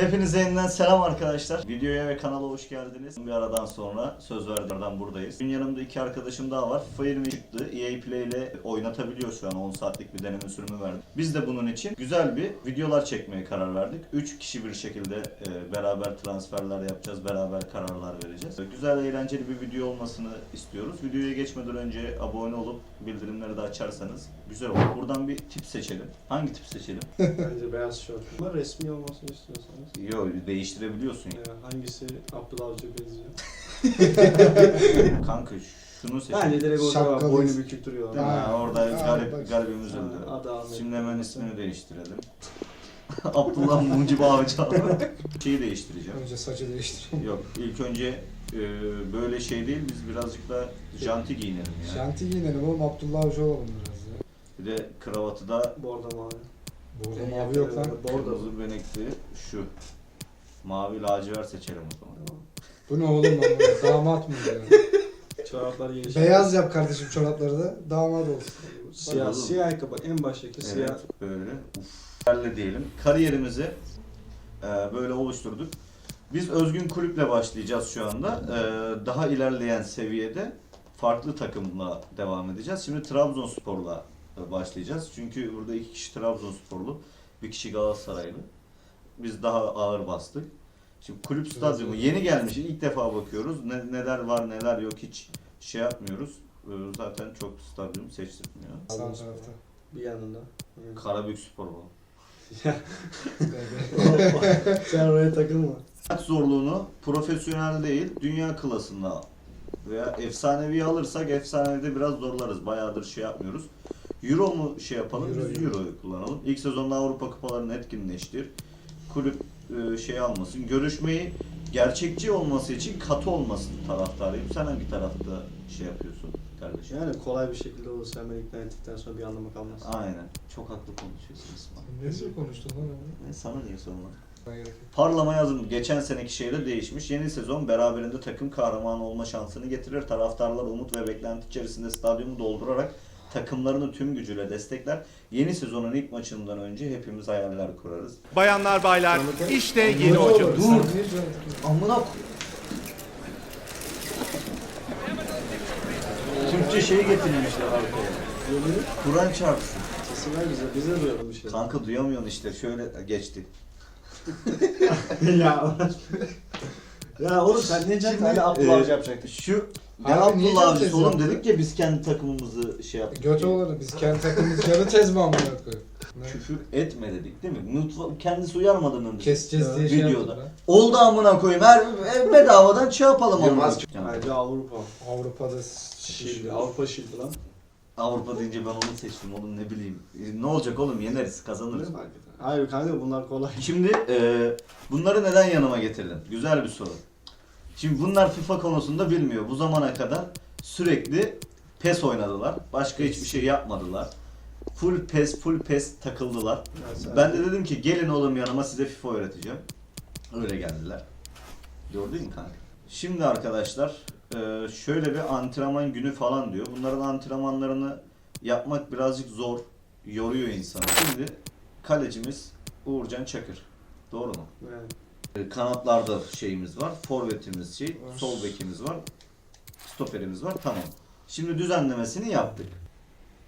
Hepinize yeniden selam arkadaşlar. Videoya ve kanala hoş geldiniz. Bir aradan sonra söz verdiğimden buradayız. Bugün yanımda iki arkadaşım daha var. 20 çıktı. EA Play ile oynatabiliyor şu an 10 saatlik bir deneme sürümü verdi. Biz de bunun için güzel bir videolar çekmeye karar verdik. 3 kişi bir şekilde e, beraber transferler yapacağız, beraber kararlar vereceğiz. Güzel, eğlenceli bir video olmasını istiyoruz. Videoya geçmeden önce abone olup bildirimleri de açarsanız güzel olur. Buradan bir tip seçelim. Hangi tip seçelim? Bence beyaz şort. Ama resmi olmasını istiyorsanız. Yo değiştirebiliyorsun ya. Ya hangisi Abdullah Avcı'ya benziyor? Kanka şunu seçelim. Bence direkt orada Şapkalı. boynu bükük duruyor. Ha, orada Ha, garip, garibimiz öldü. adı Ahmet. Şimdi hemen ismini değiştirelim. Abdullah Mucib Avcı Şeyi değiştireceğim. Önce saçı değiştireyim. Yok ilk önce e, böyle şey değil biz birazcık da janti giyinelim ya. Şanti giyinelim oğlum Abdullah Avcı olalım biraz. Bir de kravatı da Bordo mavi. Burada En mavi yok lan. Bordo. kırmızı benekli şu. Mavi lacivert seçelim o zaman. Bu ne oğlum lan bu? Damat mı ya? Çoraplar geniş. Beyaz yap kardeşim çorapları da damat olsun. Siyah, Bakalım. siyah ayakkabı. En baştaki siyah. Evet böyle. Uf. Öyle diyelim. Kariyerimizi e, böyle oluşturduk. Biz Özgün Kulüp'le başlayacağız şu anda. E, daha ilerleyen seviyede farklı takımla devam edeceğiz. Şimdi Trabzonspor'la başlayacağız. Çünkü burada iki kişi Trabzonsporlu, bir kişi Galatasaraylı. Biz daha ağır bastık. Şimdi kulüp stadyumu yeni gelmiş. ilk defa bakıyoruz. Ne, neler var neler yok hiç şey yapmıyoruz. E, zaten çok stadyum seçtirmiyor. Sağ tarafta. Bir yanında. Evet. Karabük Spor bu. Sen oraya takılma. Hayat zorluğunu profesyonel değil, dünya klasında veya efsanevi alırsak efsanevide biraz zorlarız. Bayağıdır şey yapmıyoruz. Euro mu şey yapalım, Euro, biz Euro. Euro'yu kullanalım. İlk sezonda Avrupa kupalarını etkinleştir. Kulüp e, şey almasın. Görüşmeyi gerçekçi olması için katı olmasın taraftarıyım. Sen hangi tarafta şey yapıyorsun kardeşim? Yani kolay bir şekilde olursa hemen ikna ettikten sonra bir anlamı kalmaz. Aynen. Çok haklı konuşuyorsun İsmail. Diyor konuştun lan onu? Ne sana niye sorma? Bana gerek yok. Parlama yazım geçen seneki şeyle değişmiş. Yeni sezon beraberinde takım kahramanı olma şansını getirir. Taraftarlar umut ve beklenti içerisinde stadyumu doldurarak takımlarını tüm gücüyle destekler. Yeni sezonun ilk maçından önce hepimiz hayaller kurarız. Bayanlar baylar işte yeni hocamız. böyle- Amına Türkçe şey getirmişler arkaya. Kur'an çarpsın. Sesi ver bize. Bize duyalım bir şey. Kanka duyamıyorsun işte şöyle geçti. ya. ya oğlum sen ne diyeceksin? Şimdi, Hadi Abdullah e, Avcı yapacaktı. Şu ne Abi niye Abdullah tez oğlum dedik ya biz kendi takımımızı şey yaptık. Göt olur biz kendi takımımız yarı tez mi amına koyayım? Ne? Küfür etme dedik değil mi? Mutfa kendisi uyarmadan önce. Keseceğiz diye şey Videoda. yaptık lan. Oldu amına koyayım. Her e, bedavadan şey yapalım amına. Yılmaz. koyayım. Bence Avrupa. Avrupa'da Şildi. Avrupa şildi lan. Avrupa deyince ben onu seçtim. Oğlum ne bileyim. E, Ne olacak oğlum yeneriz, kazanırız. Hayır kanka bunlar kolay. Şimdi e, bunları neden yanıma getirdin? Güzel bir soru. Şimdi bunlar FIFA konusunda bilmiyor. Bu zamana kadar sürekli PES oynadılar. Başka hiçbir şey yapmadılar. Full PES, full PES takıldılar. Ya Ben de dedim ki gelin oğlum yanıma size FIFA öğreteceğim. Öyle geldiler. Gördün mü kanka? Şimdi arkadaşlar e, şöyle bir antrenman günü falan diyor. Bunların antrenmanlarını yapmak birazcık zor. Yoruyor insanı. Şimdi kalecimiz Uğurcan Çakır. Doğru mu? Yani. E, Kanatlarda şeyimiz var. Forvetimiz şey, Var. sol bekimiz var. Stoperimiz var. Tamam. Şimdi düzenlemesini yaptık.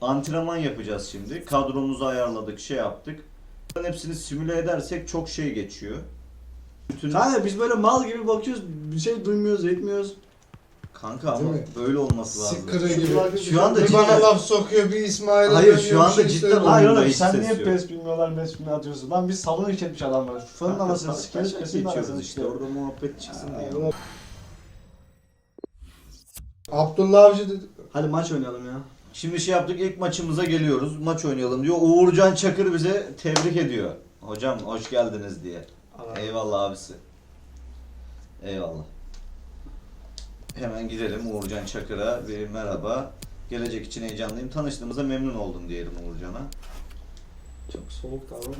Antrenman yapacağız şimdi. Kadromuzu ayarladık, şey yaptık. Bunların hepsini simüle edersek çok şey geçiyor. Bütün Kanka biz böyle mal gibi bakıyoruz. Bir şey duymuyoruz, etmiyoruz. Kanka Değil ama mi? böyle olması lazım. Sıkkırı Şu gibi. var- Şu anda bir cidden bana laf sokuyor bir İsmail'e Hayır, dönüyor, şu bir anda şey cidden söylüyor. Hayır Oyunda oğlum hiç sen ses niye yok. pes bilmiyorlar, mes bilmiyor atıyorsun. Lan biz salon içetmiş adamlar. Fırın Kanka, anasını tabii, sikeriz, tabii, pesin geçiyoruz işte. sikeriz. Orada muhabbet çıksın diye. Abdullah Avcı dedi. Hadi maç oynayalım ya. Şimdi şey yaptık ilk maçımıza geliyoruz. Maç oynayalım diyor. Uğurcan Çakır bize tebrik ediyor. Hocam hoş geldiniz diye. Allah. Eyvallah abisi. Eyvallah. Hemen gidelim Uğurcan Çakır'a bir merhaba. Gelecek için heyecanlıyım. Tanıştığımıza memnun oldum diyelim Uğurcan'a. Çok soğuk davranma.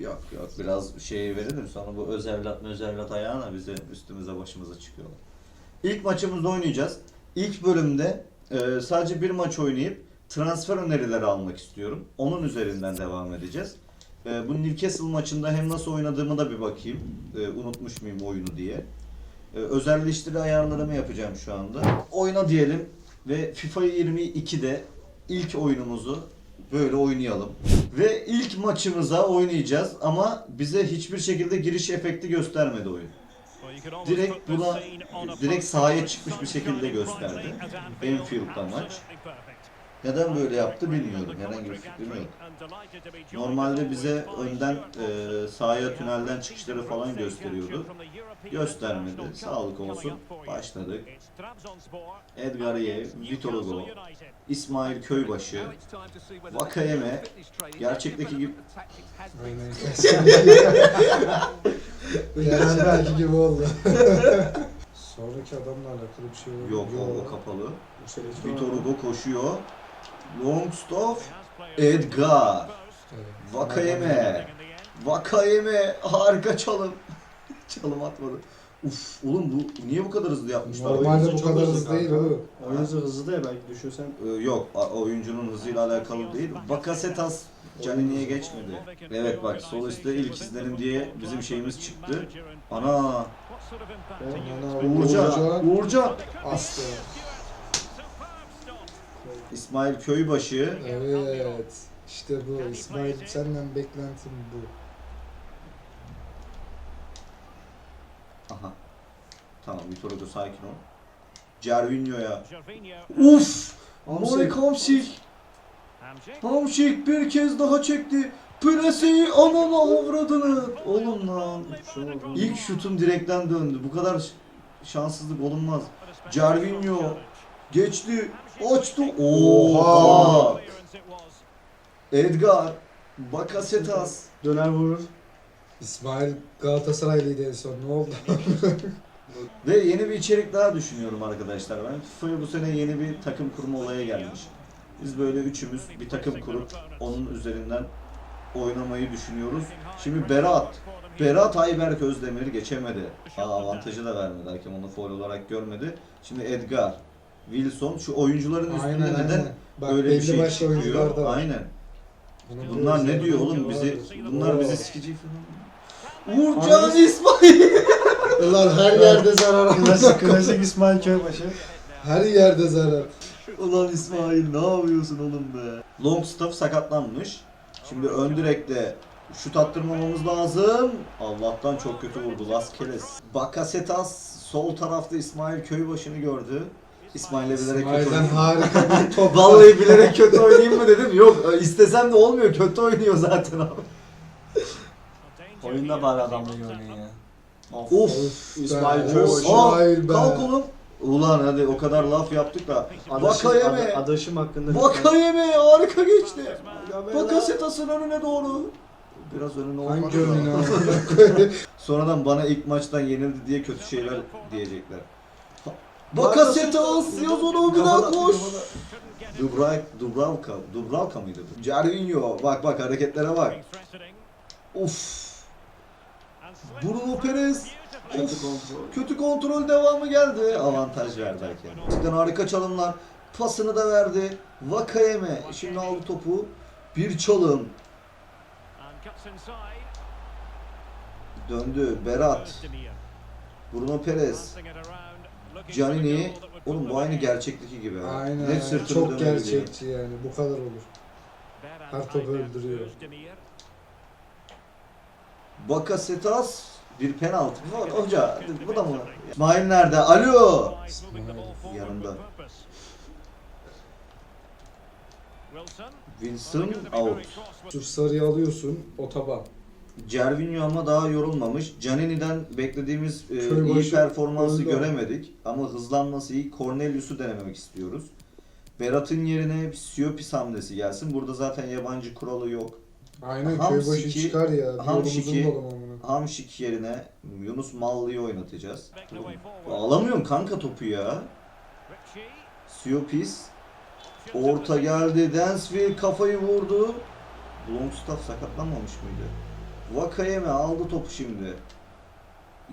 Yok yok biraz şey verelim sonra bu öz evlat öz evlat ayağına bize üstümüze başımıza çıkıyorlar. İlk maçımızda oynayacağız. İlk bölümde e, sadece bir maç oynayıp transfer önerileri almak istiyorum. Onun üzerinden devam edeceğiz. e, bu Newcastle maçında hem nasıl oynadığımı da bir bakayım. E, unutmuş muyum oyunu diye. E, özelleştiri ayarlarımı yapacağım şu anda. Oyna diyelim ve FIFA 22'de ilk oyunumuzu böyle oynayalım. Ve ilk maçımıza oynayacağız ama bize hiçbir şekilde giriş efekti göstermedi oyun. Direkt buna direkt sahaya çıkmış bir şekilde gösterdi. Enfield'da maç. Neden böyle yaptı bilmiyorum. Herhangi bir fikrim yok. Normalde bize önden e, sahaya tünelden çıkışları falan gösteriyordu. Göstermedi. Sağlık olsun. Başladık. Edgar Yev, Vitor Hugo, İsmail Köybaşı, Vakayeme, gerçekteki gibi. Gerçi belki gibi oldu. Sonraki adamla alakalı bir şey oldu. yok o, o kapalı. Bu sene hiç Vitor. Hugo koşuyor. Longstaff, Edgar. Vakayeme, Vakayeme harika çalım. çalım atmadı. Uf oğlum bu niye bu kadar hızlı yapmışlar? Normalde bu kadar hızlı hızlı değil oğlum. Oyun hızı hızlı da ya belki düşürsen. Ee, yok oyuncunun hızıyla alakalı değil. Bakasetas Canini'ye geçmedi. Evet bak sol üstte ilk izlenim diye bizim şeyimiz çıktı. Ana Ana, Uğurcan, Uğurcan. Aslı. İsmail Köybaşı. Evet. İşte bu. İsmail senden beklentim bu. Aha. Tamam Vitor Hugo sakin ol. Cervinho'ya. Uf! Marek Hamşik. Hamşik bir kez daha çekti. Plesi anana avradını. Oğlum lan. İlk şutum direkten döndü. Bu kadar şanssızlık olunmaz. Cervinho geçti. Açtı. Oha! Edgar. Bakasetas. Döner vurur. İsmail Galatasaraylıydı en son. Ne oldu? Ve yeni bir içerik daha düşünüyorum arkadaşlar. Ben FIFA'ya bu sene yeni bir takım kurma olayı gelmiş. Biz böyle üçümüz bir takım kurup onun üzerinden oynamayı düşünüyoruz. Şimdi Berat. Berat Ayberk Özdemir geçemedi. Aa, avantajı da vermedi. Hakem onu foul olarak görmedi. Şimdi Edgar. Wilson. Şu oyuncuların üstünde aynen neden aynen. Bak öyle bir şey çıkıyor? da var. Aynen. Bunun Bunlar ne diyor oğlum bizi bunlar bizi sikici falan. Uğurcan? İsmail. Ulan her yerde zarar. Klasik, klasik İsmail Köybaşı. her yerde zarar. Ulan İsmail ne yapıyorsun oğlum be? Longstaff sakatlanmış. Şimdi ön direkte şut attırmamamız lazım. Allah'tan çok kötü vurdu Las Keles. Bakasetas sol tarafta İsmail Köybaşı'nı gördü. İsmail'e bilerek kötü İsmail'den oynuyor. harika bir top. Vallahi bilerek kötü oynayayım mı dedim. Yok istesem de olmuyor. Kötü oynuyor zaten abi. Oyunda bari adamla görmeyin ya. Of. Of. İsmail be, Köybaşı. İsmail be. Kalk oğlum. Ulan hadi o kadar laf yaptık da. Adaşım, Vakayeme. ada- adaşım hakkında. Vakayeme harika geçti. Bakasetas'ın önüne doğru. Biraz önüne olmadı Hangi da. önüne Sonradan bana ilk maçtan yenildi diye kötü şeyler diyecekler. Bakasetas yaz onu bir daha koş. Dubravka, Dubravka, Dubravka mıydı bu? Cervinho, bak bak hareketlere bak. Of. Bruno Perez. Kötü Of. kontrol. Kötü kontrol devamı geldi. Avantaj verdi hakem. Gerçekten harika çalımlar. Pasını da verdi. Vakayeme şimdi aldı topu. Bir çalım. Döndü. Berat. Bruno Perez. Canini. Oğlum bu aynı gerçekteki gibi. ha. Aynen. Net sırtını Çok dönebiliyor. gerçekçi yani. Bu kadar olur. Her topu öldürüyor. Bakasetas bir penaltı. Bu- Hoca bu da mı? İsmail nerede? Alo. Yanımda. Wilson out. Şu sarıyı alıyorsun. Otoban. Cervinho ama daha yorulmamış. Canini'den beklediğimiz e, iyi performansı öldü. göremedik. Ama hızlanması iyi. Cornelius'u denememek istiyoruz. Berat'ın yerine Siopis hamlesi gelsin. Burada zaten yabancı kuralı yok. Aynen köybaşı çıkar ya. Amına. Hamşik yerine Yunus Mallı'yı oynatacağız. Alamıyorum kanka topu ya. Siopis orta geldi. Dansville kafayı vurdu. Longstaff sakatlanmamış mıydı? Vakayeme aldı topu şimdi.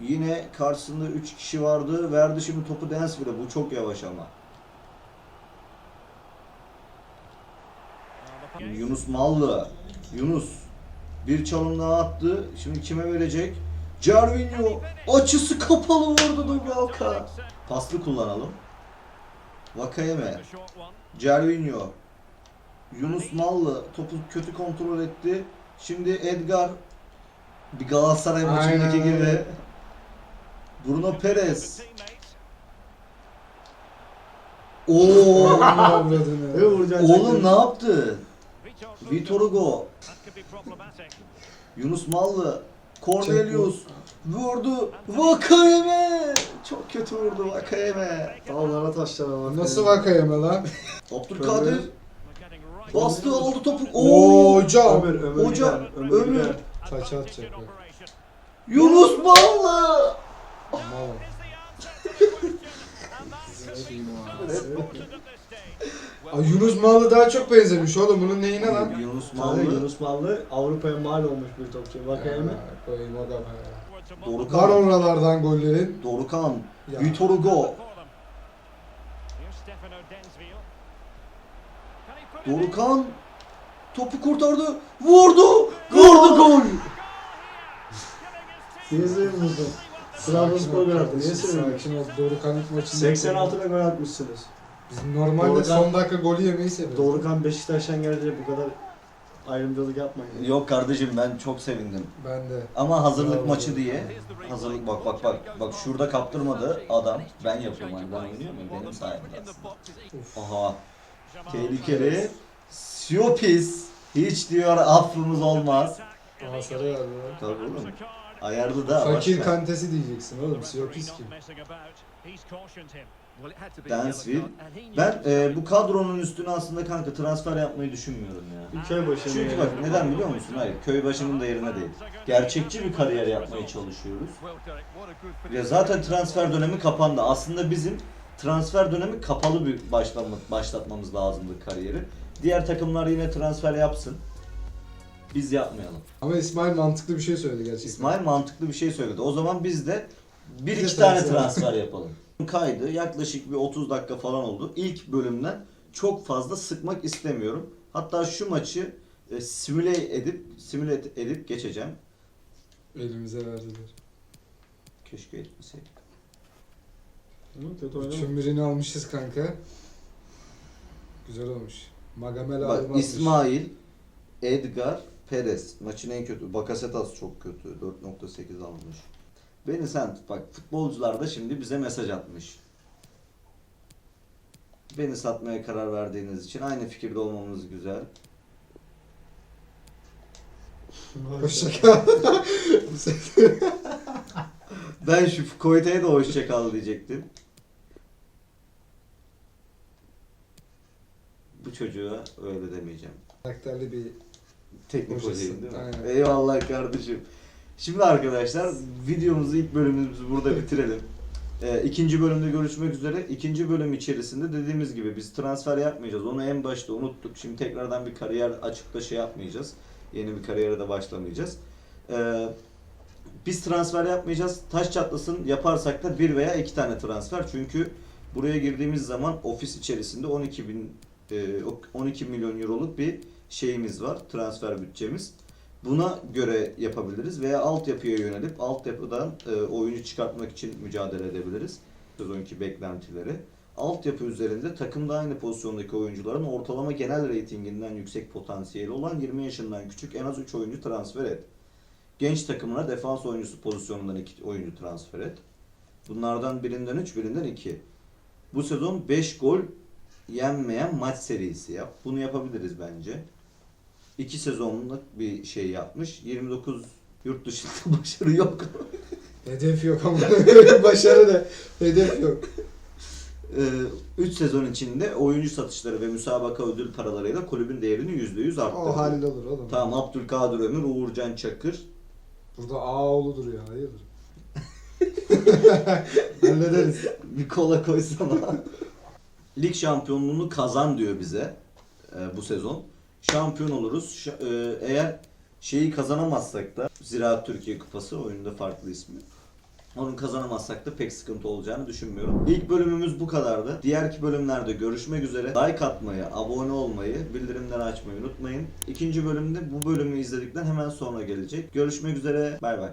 Yine karşısında 3 kişi vardı. Verdi şimdi topu Dansville'e. Bu çok yavaş ama. Yunus Mallı. Yunus. Bir çalım daha attı. Şimdi kime verecek? Cervinho açısı kapalı vurdu Dubravka. Paslı kullanalım. Vakayeme. Cervinho. Yunus Mallı topu kötü kontrol etti. Şimdi Edgar bir Galatasaray maçındaki Aynen gibi. Bruno Perez. Oo. Oğlum ne yaptı? Vitor Hugo. Yunus Mallı. Cornelius. Vurdu. Vakayeme. Çok kötü vurdu Vakayeme. Dağlara taşlara bak. Nasıl vakayeme lan? Abdülkadir. Bastı aldı topu. Oo, Oo. hocam. Ömür, Ömür Hoca, gider, Ömür, Ömür. gider. Taç atacak bak. Yunus Mallı. Mal. Ay Yunus Mallı daha çok benzemiş oğlum bunun neyine lan? Yunus Mallı. Yunus Mallı Avrupa'ya mal olmuş bir topçu. Vakayeme. Ha, Koyayım o da be. Var Dorukan. oralardan gollerin. Dorukan. Ya. Vitor Hugo. Dorukan. Topu kurtardı. Vurdu. Vurdu gol. Niye sevmiyorsun? Trabzonspor gol attı. Niye sevmiyorsun? Sakin ol. Dorukan ilk maçında. 86'da gol atmışsınız. Biz normalde Dorukan- son dakika golü yemeyi seviyoruz. Doğrukan Beşiktaş'tan gelince bu kadar ayrımcılık yapmayın. Yok kardeşim ben çok sevindim. Ben de. Ama hazırlık Bravo. maçı diye hazırlık bak bak bak bak şurada kaptırmadı adam ben yapıyorum hani ben oynuyor muyum benim sayemde aslında. Aha tehlikeli Siopis hiç diyor affımız olmaz. Aa sarı verdi lan. Tabii oğlum ayarlı da Fakir kantesi diyeceksin oğlum. Siopis kim? Dansville. Ben e, bu kadronun üstüne aslında kanka transfer yapmayı düşünmüyorum ya. Bir köy başına. Çünkü bak neden biliyor musun? Hayır köy başının da yerine değil. Gerçekçi bir kariyer yapmaya çalışıyoruz. Ya zaten transfer dönemi kapandı. Aslında bizim transfer dönemi kapalı bir başlama, başlatmamız lazımdı kariyeri. Diğer takımlar yine transfer yapsın. Biz yapmayalım. Ama İsmail mantıklı bir şey söyledi gerçekten. İsmail mantıklı bir şey söyledi. O zaman biz de bir Biz de iki tane transfer- transfer yapalım. Kaydı yaklaşık bir 30 dakika falan oldu. İlk bölümden çok fazla sıkmak istemiyorum. Hatta şu maçı e, simüle edip simüle edip geçeceğim. Elimize verdiler. Keşke etmeseydik. Kötü oynama. Üçün birini almışız kanka. Güzel olmuş. Magamel Bak. İsmail, Edgar, Perez. Maçın en kötü. Bakasetas çok kötü. 4.8 almış. Beni sen tut. Bak futbolcular da şimdi bize mesaj atmış. Beni satmaya karar verdiğiniz için aynı fikirde olmamız güzel. Hoşçakal. Ben şu Koyte'ye de hoşça kal diyecektim. Bu çocuğa öyle demeyeceğim. Karakterli bir Teknik hocayım değil mi? aynen. Eyvallah kardeşim. Şimdi arkadaşlar videomuzu ilk bölümümüzü burada bitirelim. Ee, ikinci bölümde görüşmek üzere. İkinci bölüm içerisinde dediğimiz gibi biz transfer yapmayacağız. Onu en başta unuttuk. Şimdi tekrardan bir kariyer açıp da şey yapmayacağız. Yeni bir kariyere de başlamayacağız. Ee, biz transfer yapmayacağız. Taş çatlasın yaparsak da bir veya iki tane transfer. Çünkü buraya girdiğimiz zaman ofis içerisinde 12 bin 12 milyon euroluk bir şeyimiz var. Transfer bütçemiz. Buna göre yapabiliriz veya altyapıya yönelip altyapıdan e, oyuncu çıkartmak için mücadele edebiliriz. Sezonki beklentileri. Altyapı üzerinde takımda aynı pozisyondaki oyuncuların ortalama genel reytinginden yüksek potansiyeli olan 20 yaşından küçük en az 3 oyuncu transfer et. Genç takımına defans oyuncusu pozisyonundan 2 oyuncu transfer et. Bunlardan birinden 3, birinden 2. Bu sezon 5 gol yenmeyen maç serisi yap. Bunu yapabiliriz bence. 2 sezonluk bir şey yapmış. 29 yurt dışında başarı yok. hedef yok ama başarı da hedef yok. 3 sezon içinde oyuncu satışları ve müsabaka ödül paralarıyla kulübün değerini %100 arttırdı. O halde olur oğlum. Tamam Abdülkadir Ömür, Uğurcan Çakır. Burada Ağoğlu duruyor hayırdır. Hallederiz. Bir kola koysana. Lig şampiyonluğunu kazan diyor bize e, bu sezon. Şampiyon oluruz. Ş- e, eğer şeyi kazanamazsak da Ziraat Türkiye Kupası oyunda farklı ismi. Onu kazanamazsak da pek sıkıntı olacağını düşünmüyorum. İlk bölümümüz bu kadardı. Diğerki bölümlerde görüşmek üzere. Like atmayı, abone olmayı, bildirimleri açmayı unutmayın. İkinci bölümde bu bölümü izledikten hemen sonra gelecek. Görüşmek üzere. Bay bay.